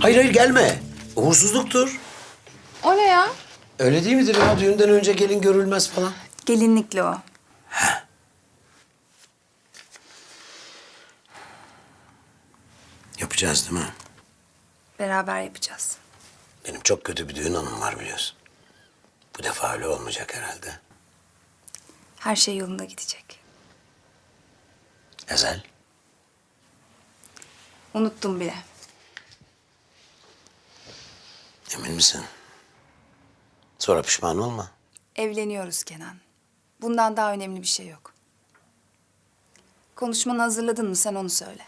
Hayır hayır gelme. Uğursuzluktur. O ne ya? Öyle değil midir ya? Düğünden önce gelin görülmez falan. Gelinlikli o. Yapacağız değil mi? Beraber yapacağız. Benim çok kötü bir düğün anım var biliyorsun. Bu defa öyle olmayacak herhalde. Her şey yolunda gidecek. Ezel. Unuttum bile. Emin misin? Sonra pişman olma. Evleniyoruz Kenan. Bundan daha önemli bir şey yok. Konuşmanı hazırladın mı sen onu söyle.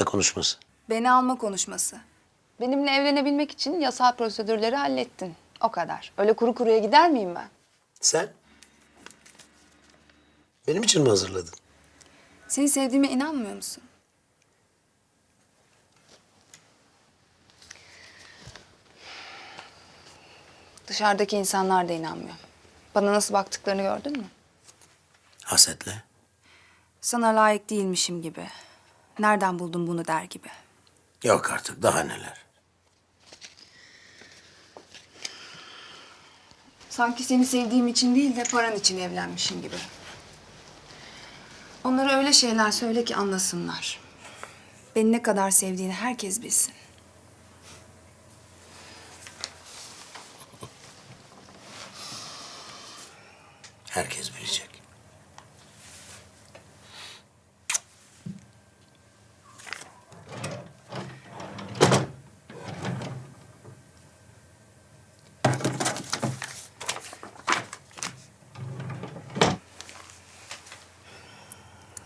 Ne konuşması? Beni alma konuşması. Benimle evlenebilmek için yasal prosedürleri hallettin. O kadar. Öyle kuru kuruya gider miyim ben? Sen? Benim için mi hazırladın? Seni sevdiğime inanmıyor musun? Dışarıdaki insanlar da inanmıyor. Bana nasıl baktıklarını gördün mü? Hasetle. Sana layık değilmişim gibi. Nereden buldun bunu der gibi. Yok artık daha neler. Sanki seni sevdiğim için değil de paran için evlenmişim gibi. Onlara öyle şeyler söyle ki anlasınlar. Beni ne kadar sevdiğini herkes bilsin. Herkes bilecek.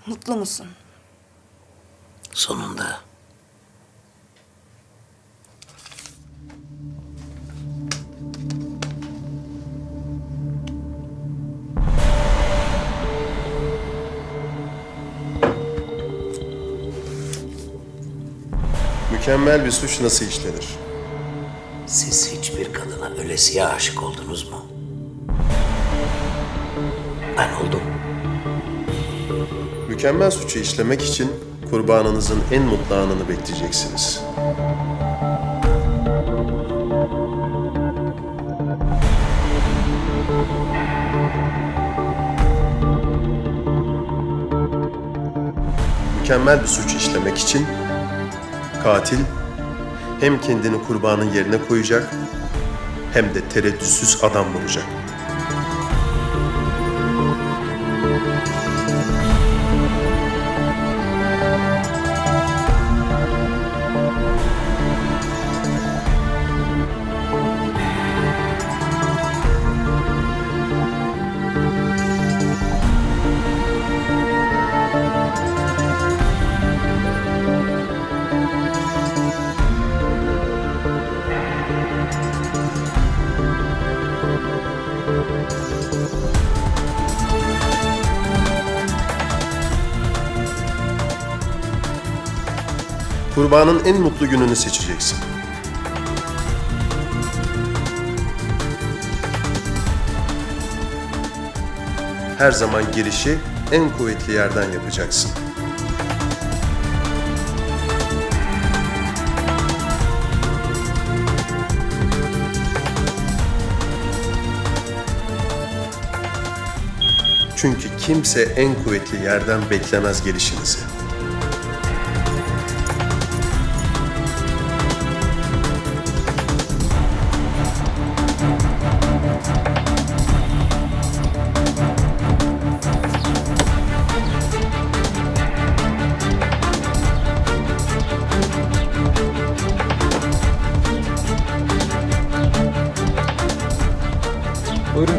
Mutlu musun? Sonunda. Mükemmel bir suç nasıl işlenir? Siz hiçbir kadına ölesiye aşık oldunuz mu? Ben oldum. Mükemmel suçu işlemek için kurbanınızın en mutlu anını bekleyeceksiniz. Mükemmel bir suç işlemek için katil hem kendini kurbanın yerine koyacak hem de tereddütsüz adam vuracak. Kurbanın en mutlu gününü seçeceksin. Her zaman girişi en kuvvetli yerden yapacaksın. Çünkü kimse en kuvvetli yerden beklemez gelişinizi.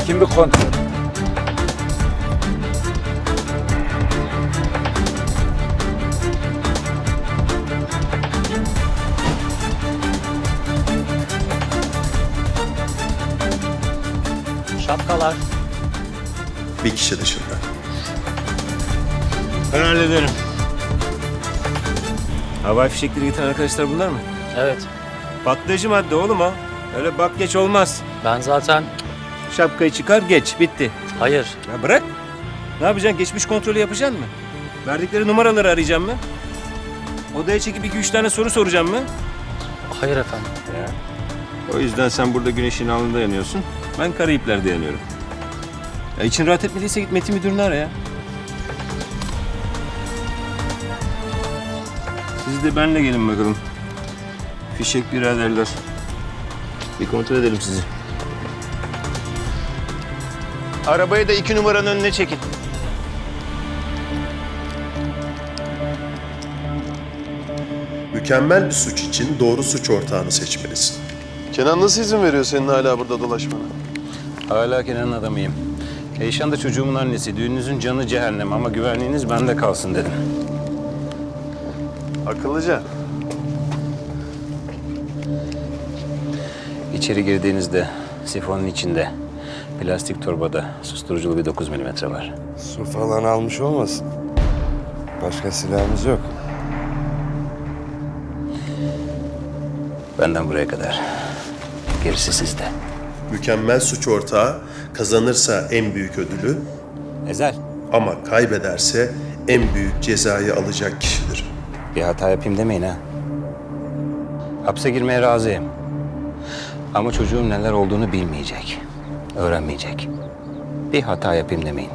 Kim bir kontrol? Şapkalar. Bir kişi dışında. Ben hallederim. Havai fişekleri getiren arkadaşlar bunlar mı? Evet. Patlayıcı madde oğlum o. Öyle bak geç olmaz. Ben zaten... Şapkayı çıkar geç bitti. Hayır. Ya bırak. Ne yapacaksın? Geçmiş kontrolü yapacaksın mı? Verdikleri numaraları arayacağım mı? Odaya çekip iki üç tane soru soracağım mı? Hayır efendim. Ya. O yüzden sen burada güneşin alnında yanıyorsun. Ben Karayipler'de yanıyorum. Ya için rahat etmediyse git Metin müdürünü ara ya. Siz de benle gelin bakalım. Fişek biraderler. Bir kontrol edelim sizi. Arabayı da iki numaranın önüne çekin. Mükemmel bir suç için doğru suç ortağını seçmelisin. Kenan nasıl izin veriyor senin hala burada dolaşmana? Hala Kenan'ın adamıyım. Eyşan da çocuğumun annesi. Düğününüzün canı cehennem ama güvenliğiniz bende kalsın dedim. Akıllıca. İçeri girdiğinizde sifonun içinde plastik torbada susturuculu bir 9 milimetre var. Su falan almış olmasın? Başka silahımız yok. Benden buraya kadar. Gerisi sizde. Mükemmel suç ortağı kazanırsa en büyük ödülü Ezel. ama kaybederse en büyük cezayı alacak kişidir. Bir hata yapayım demeyin ha. Hapse girmeye razıyım. Ama çocuğun neler olduğunu bilmeyecek. Öğrenmeyecek. Bir hata yapayım demeyin.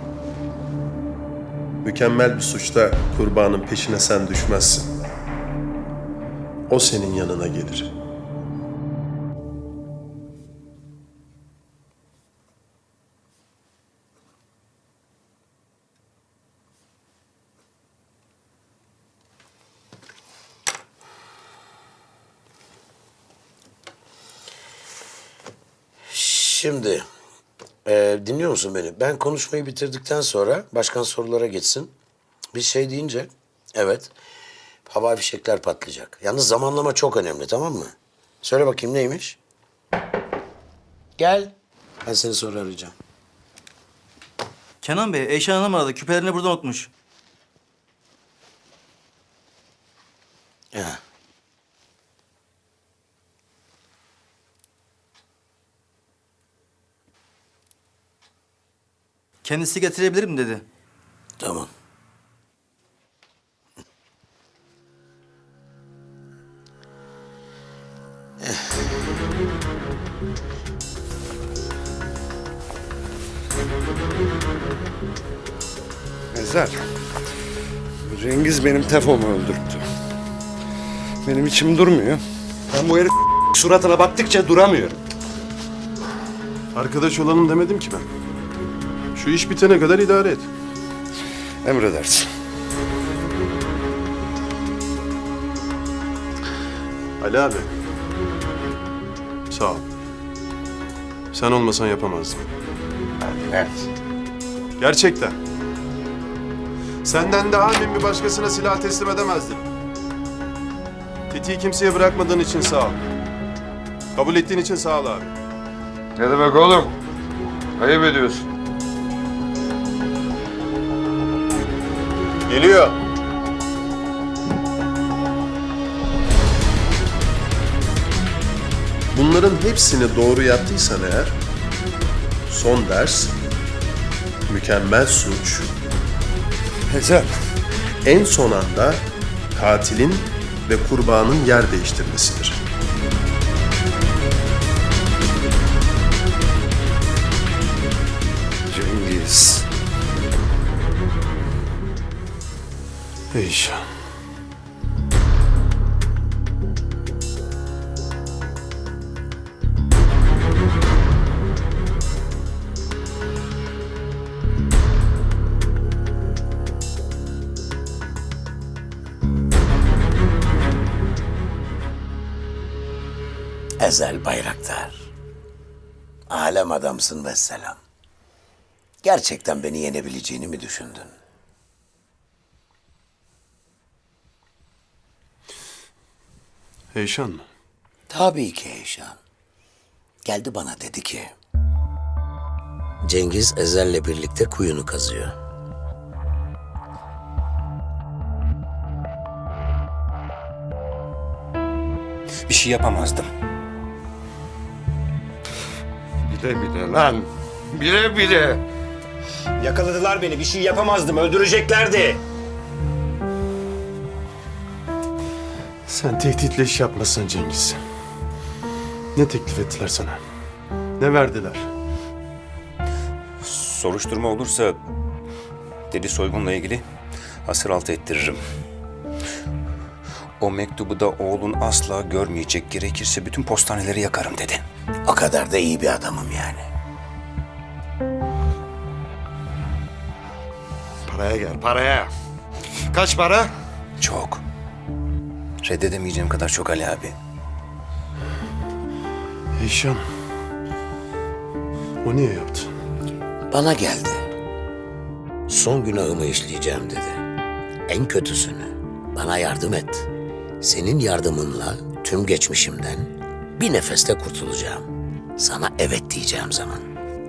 Mükemmel bir suçta kurbanın peşine sen düşmezsin. O senin yanına gelir. Şimdi e, dinliyor musun beni? Ben konuşmayı bitirdikten sonra başkan sorulara geçsin. Bir şey deyince evet hava fişekler patlayacak. Yalnız zamanlama çok önemli tamam mı? Söyle bakayım neymiş? Gel. Ben seni sonra arayacağım. Kenan Bey, Eyşan Hanım aradı. Küpelerini burada unutmuş. Ya. Kendisi getirebilirim dedi. Tamam. Ezel. Cengiz benim tefomu öldürttü. Benim içim durmuyor. Ben bu herif suratına baktıkça duramıyorum. Arkadaş olalım demedim ki ben. Şu iş bitene kadar idare et. Emredersin. Ali abi. Sağ ol. Sen olmasan yapamazdım. Evet. Gerçekten. Senden daha emin bir başkasına silah teslim edemezdim. Tetiği kimseye bırakmadığın için sağ ol. Kabul ettiğin için sağ ol abi. Ne demek oğlum? Ayıp ediyorsun. Geliyor. Bunların hepsini doğru yaptıysan eğer, son ders, mükemmel suç, Ezel. en son anda katilin ve kurbanın yer değiştirmesidir. Eyşan. Ezel Bayraktar. Alem adamsın ve selam. Gerçekten beni yenebileceğini mi düşündün? Eyşan mı? Tabii ki Eyşan. Geldi bana dedi ki... Cengiz Ezel'le birlikte kuyunu kazıyor. Bir şey yapamazdım. Bile bile lan. Bile bile. Yakaladılar beni. Bir şey yapamazdım. Öldüreceklerdi. Sen tehditle iş yapmasın Cengiz. Ne teklif ettiler sana? Ne verdiler? Soruşturma olursa dedi soygunla ilgili asır altı ettiririm. O mektubu da oğlun asla görmeyecek gerekirse bütün postaneleri yakarım dedi. O kadar da iyi bir adamım yani. Paraya gel paraya. Kaç para? Çok. Reddedemeyeceğim kadar çok Ali abi. Eyşan. O niye yaptı? Bana geldi. Son günahımı işleyeceğim dedi. En kötüsünü bana yardım et. Senin yardımınla tüm geçmişimden bir nefeste kurtulacağım. Sana evet diyeceğim zaman.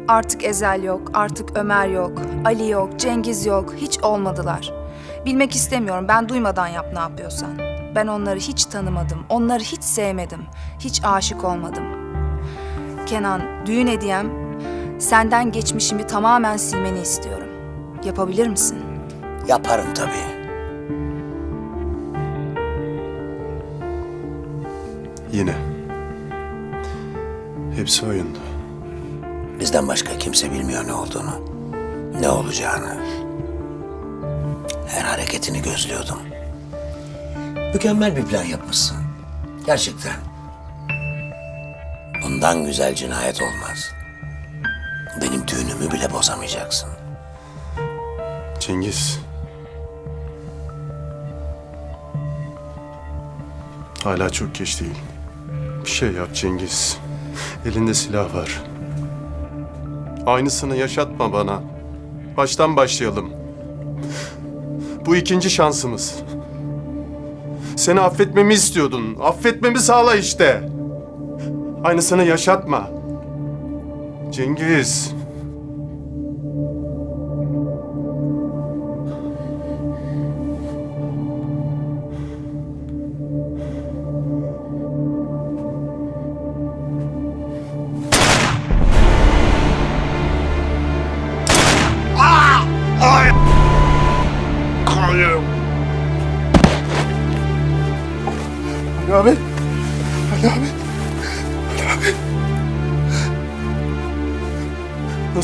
Artık Ezel yok, artık Ömer yok, Ali yok, Cengiz yok. Hiç olmadılar. Bilmek istemiyorum. Ben duymadan yap ne yapıyorsan. Ben onları hiç tanımadım. Onları hiç sevmedim. Hiç aşık olmadım. Kenan, düğün hediyem senden geçmişimi tamamen silmeni istiyorum. Yapabilir misin? Yaparım tabii. Yine. Hepsi oyundu. Bizden başka kimse bilmiyor ne olduğunu. Ne olacağını. Her hareketini gözlüyordum. Mükemmel bir plan yapmışsın. Gerçekten. Bundan güzel cinayet olmaz. Benim düğünümü bile bozamayacaksın. Cengiz. Hala çok geç değil. Bir şey yap Cengiz. Elinde silah var. Aynısını yaşatma bana. Baştan başlayalım. Bu ikinci şansımız. Seni affetmemi istiyordun. Affetmemi sağla işte. Aynısını yaşatma. Cengiz.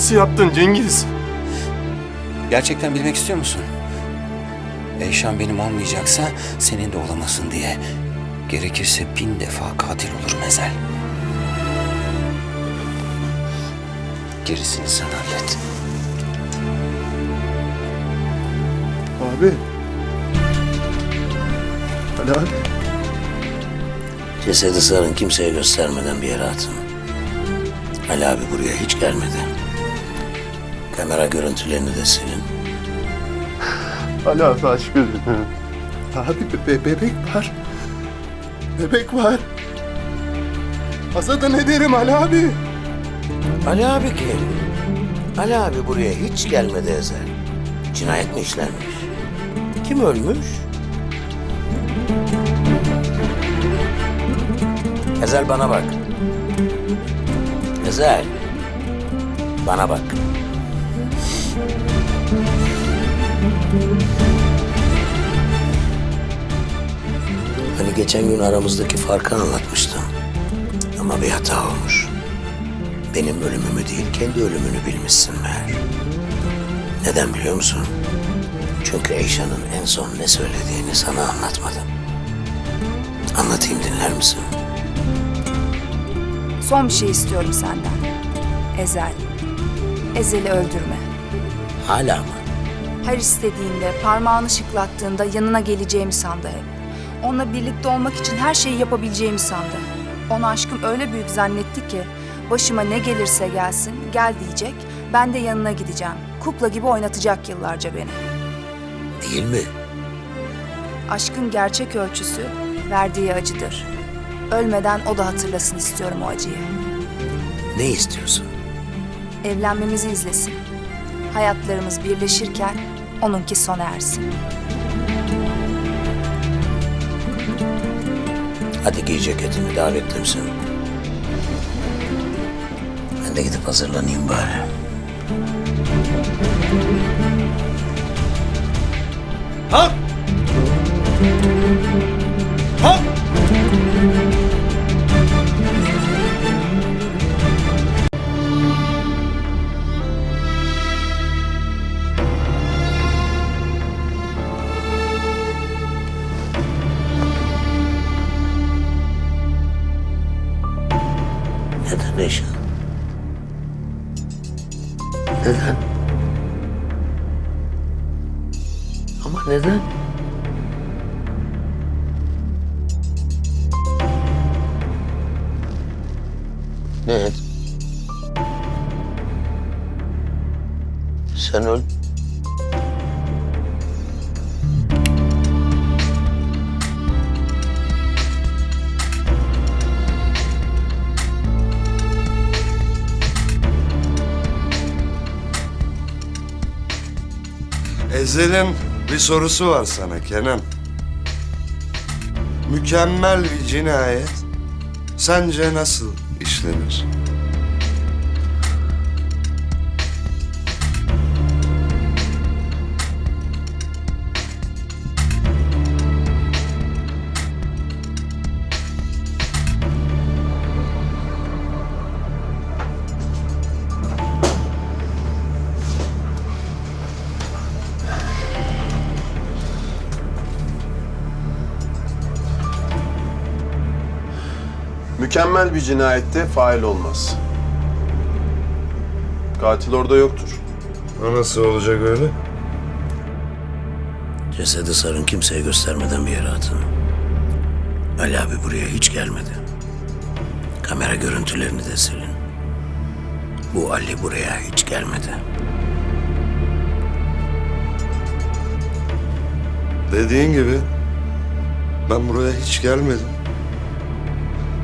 Nasıl yaptın Cengiz? Gerçekten bilmek istiyor musun? Eyşan benim olmayacaksa senin de olamasın diye. Gerekirse bin defa katil olurum Ezel. Gerisini sen hallet. Abi. Ali abi. Cesedi sarın kimseye göstermeden bir yere atın. Ali abi buraya hiç gelmedi. Kamera görüntülerini de silin. Ali abi aç gözünü. Abi be- bebek var. Bebek var. Asa da ne derim Ali abi? Ali abi kim? Ali abi buraya hiç gelmedi Ezel. Cinayet mi işlenmiş? Kim ölmüş? Ezel bana bak. Ezel. Bana bak. Hani geçen gün aramızdaki farkı anlatmıştım. Ama bir hata olmuş. Benim ölümümü değil, kendi ölümünü bilmişsin meğer. Neden biliyor musun? Çünkü Eyşan'ın en son ne söylediğini sana anlatmadım. Anlatayım dinler misin? Son bir şey istiyorum senden. Ezel. Ezel'i öldürme. Hala mı? Her istediğinde, parmağını şıklattığında yanına geleceğimi sandı hep. Onunla birlikte olmak için her şeyi yapabileceğimi sandı. Ona aşkım öyle büyük zannetti ki başıma ne gelirse gelsin gel diyecek. Ben de yanına gideceğim. Kukla gibi oynatacak yıllarca beni. Değil mi? Aşkın gerçek ölçüsü verdiği acıdır. Ölmeden o da hatırlasın istiyorum o acıyı. Ne istiyorsun? Evlenmemizi izlesin. Hayatlarımız birleşirken onunki sona ersin. Hadi giy ceketini, davetlimsin. Ben de gidip hazırlanayım bari. Ha? Ha? Neden? Ama neden? Ne? Sen öl. Ezel'in bir sorusu var sana Kenan. Mükemmel bir cinayet sence nasıl işlenir? Mükemmel bir cinayette fail olmaz. Katil orada yoktur. O nasıl olacak öyle? Cesedi sarın kimseye göstermeden bir yere atın. Ali abi buraya hiç gelmedi. Kamera görüntülerini de silin. Bu Ali buraya hiç gelmedi. Dediğin gibi ben buraya hiç gelmedim.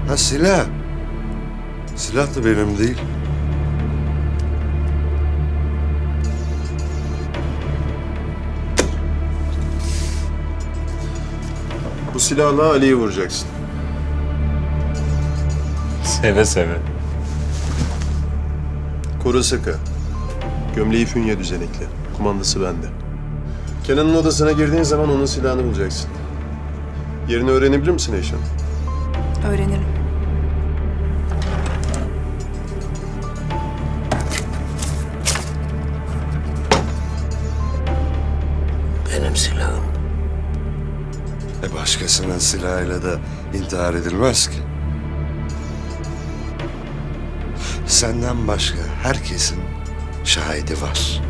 Ha silah. Silah da benim değil. Bu silahla Ali'yi vuracaksın. Seve seve. Koru sıkı. Gömleği fünye düzenekli. Kumandası bende. Kenan'ın odasına girdiğin zaman onun silahını bulacaksın. Yerini öğrenebilir misin Eyşan? Öğrenirim. Başkasının silahıyla da intihar edilmez ki. Senden başka herkesin şahidi var.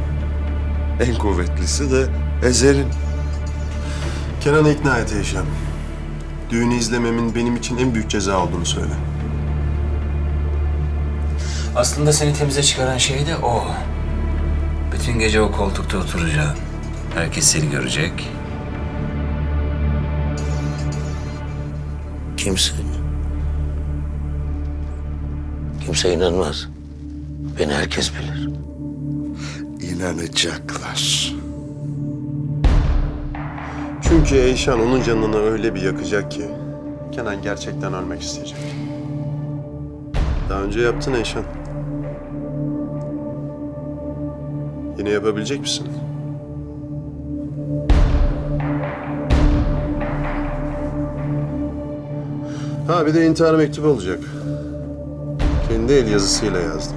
En kuvvetlisi de Ezel'in. Kenan'ı ikna et Eyşan. Düğünü izlememin benim için en büyük ceza olduğunu söyle. Aslında seni temize çıkaran şey de o. Bütün gece o koltukta oturacaksın. Herkes seni görecek. Kimse... Kimse inanmaz. Beni herkes bilir. inanacaklar. Çünkü Eyşan onun canını öyle bir yakacak ki Kenan gerçekten ölmek isteyecek. Daha önce yaptın Eyşan. Yine yapabilecek misin? Ha bir de intihar mektubu olacak. Kendi el yazısıyla yazdı.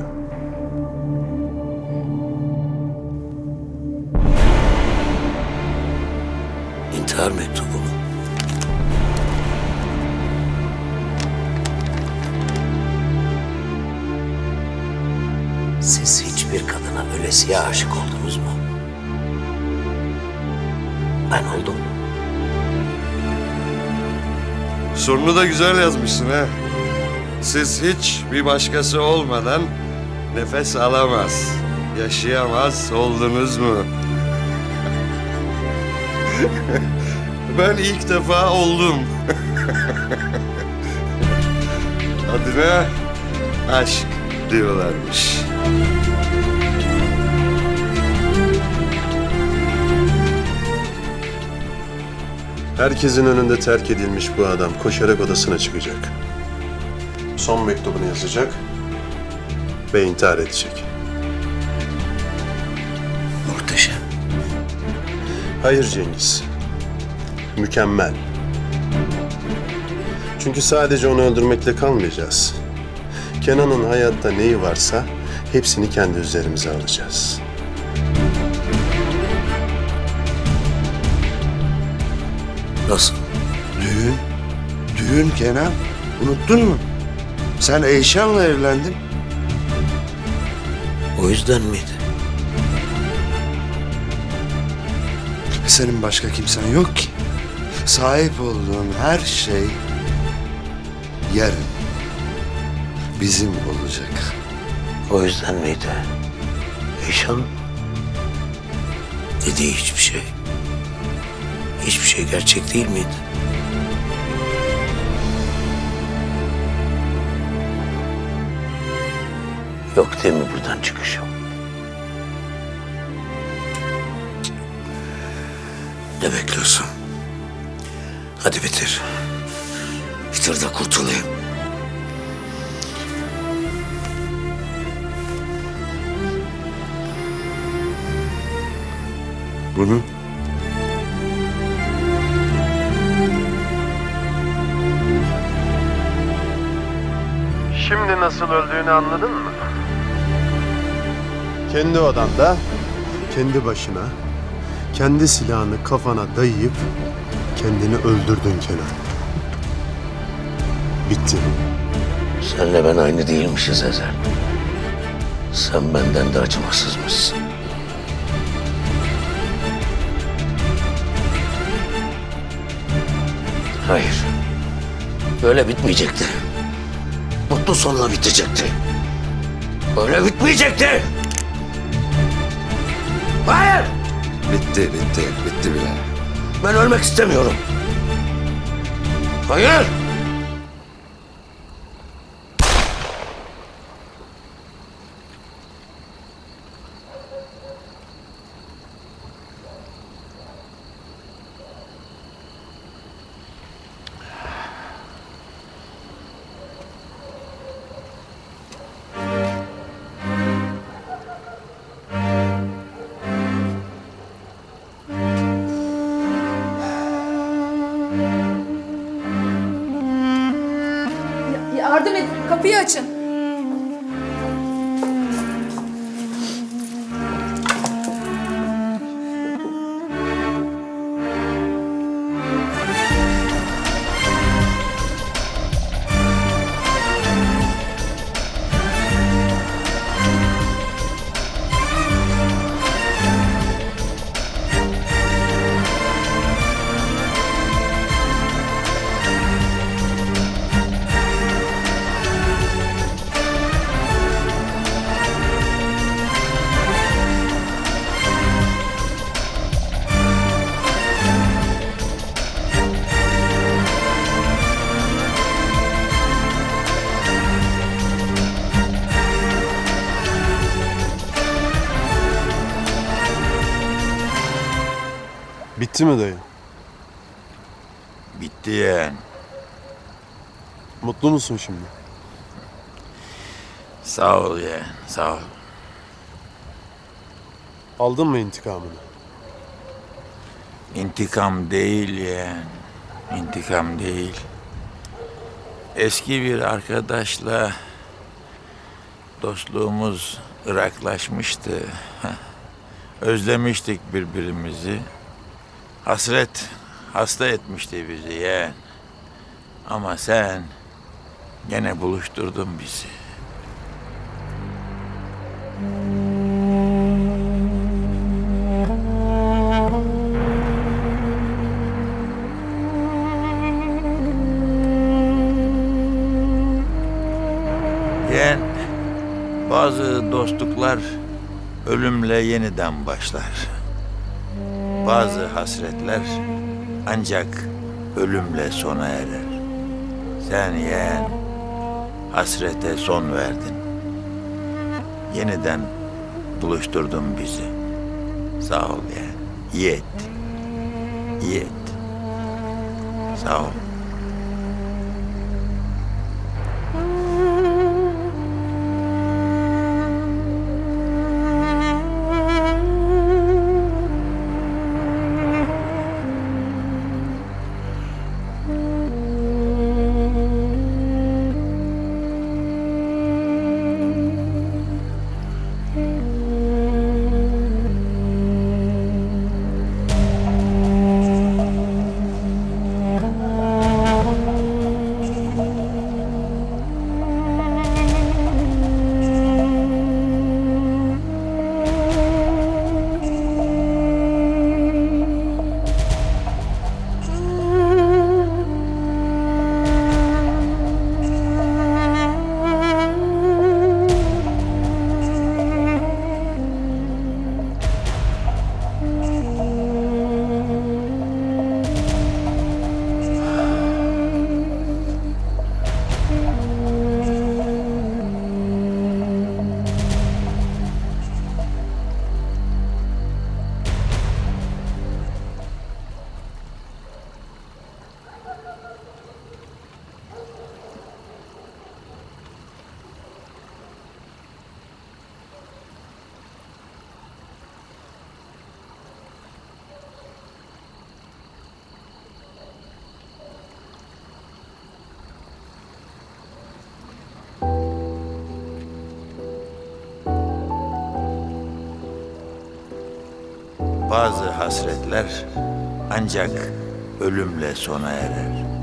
İntihar mektubu mu? Siz hiçbir kadına ölesiye aşık oldunuz mu? Ben oldum. Sonunu da güzel yazmışsın ha. Siz hiç bir başkası olmadan nefes alamaz, yaşayamaz oldunuz mu? ben ilk defa oldum. Adına aşk diyorlarmış. Herkesin önünde terk edilmiş bu adam koşarak odasına çıkacak. Son mektubunu yazacak ve intihar edecek. Muhteşem. Hayır Cengiz. Mükemmel. Çünkü sadece onu öldürmekle kalmayacağız. Kenan'ın hayatta neyi varsa hepsini kendi üzerimize alacağız. Nasıl? Düğün, düğün Kenan. Unuttun mu? Sen Eyşan'la evlendin. O yüzden miydi? Senin başka kimsen yok ki. Sahip olduğun her şey yarın bizim olacak. O yüzden miydi? Eşan dediği hiçbir şey. Hiçbir şey gerçek değil miydi? Yok değil mi buradan çıkışım? Ne bekliyorsun? Hadi bitir. Bitir de kurtulayım. Bunu Şimdi nasıl öldüğünü anladın mı? Kendi odanda, kendi başına, kendi silahını kafana dayayıp kendini öldürdün Kenan. Bitti. Senle ben aynı değilmişiz Ezel. Sen benden de acımasızmışsın. Hayır. Böyle bitmeyecekti. Mutlu sonla bitecekti. Böyle bitmeyecekti. Hayır. bitti, bitti, bitti bile. Ben ölmek istemiyorum. Hayır. Kapıyı açın. Bitti mi dayı? Bitti yeğen. Mutlu musun şimdi? Sağ ol yeğen, sağ ol. Aldın mı intikamını? İntikam değil yeğen, intikam değil. Eski bir arkadaşla dostluğumuz ıraklaşmıştı. Özlemiştik birbirimizi. Hasret hasta etmişti bizi yeğen. Ama sen gene buluşturdun bizi. Yeğen, bazı dostluklar ölümle yeniden başlar. Bazı hasretler ancak ölümle sona erer. Sen yeğen hasrete son verdin. Yeniden buluşturdun bizi. Sağ ol yeğen. İyi ettin. İyi ettin. Sağ ol. Bazı hasretler ancak ölümle sona erer.